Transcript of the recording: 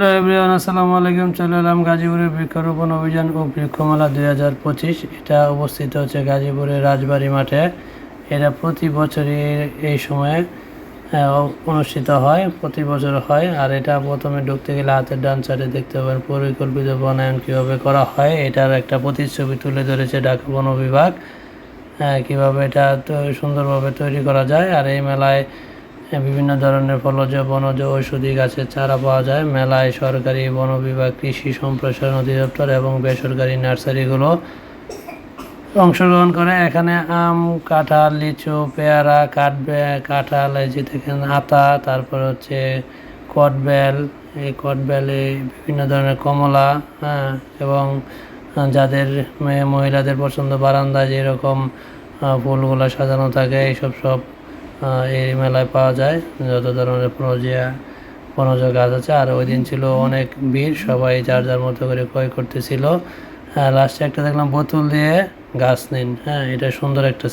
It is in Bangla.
হ্যালো এভরিওয়ান, আসসালামু আলাইকুম। চলে এলাম গাজীপুরের বৃক্ষরোপণ অভিযান ও বৃক্ষমেলা দুই হাজার পঁচিশ। এটা অবস্থিত হচ্ছে গাজীপুরের রাজবাড়ি মাঠে। এটা প্রতি বছরই এই সময়ে অনুষ্ঠিত হয়, প্রতি বছর হয়। আর এটা প্রথমে ঢুকতে গেলে হাতের ডান সাইডে দেখতে পাবেন, পরিকল্পিত বনায়ন কীভাবে করা হয়, এটার একটা প্রতিচ্ছবি তুলে ধরেছে ঢাকা বন বিভাগ। কীভাবে এটা সুন্দরভাবে তৈরি করা যায়। আর এই মেলায় বিভিন্ন ধরনের ফলজ, বনজ ঔষধি গাছের চারা পাওয়া যায়। মেলায় সরকারি বন বিভাগ, কৃষি সম্প্রসারণ অধিদপ্তর এবং বেসরকারি নার্সারিগুলো অংশগ্রহণ করে। এখানে আম, কাঁঠাল, লিচু, পেয়ারা, কাঠবে, কাঁঠাল, এই যে দেখেন আতা, তারপর হচ্ছে কটবেল, এই কটবেলে বিভিন্ন ধরনের কমলা হ্যাঁ এবং যাদের মহিলাদের পছন্দ বারান্দায় যেরকম ফুলগুলো সাজানো থাকে, এইসব সব এই মেলায় পাওয়া যায়। যত ধরনের পনজিয়া পনজ গাছ আছে, আর ওই দিন ছিল অনেক ভিড়, সবাই যার যার মতো করে ক্রয় করতেছিল। লাস্টে একটা দেখলাম বোতল দিয়ে গাছ নিন। হ্যাঁ এটা সুন্দর একটা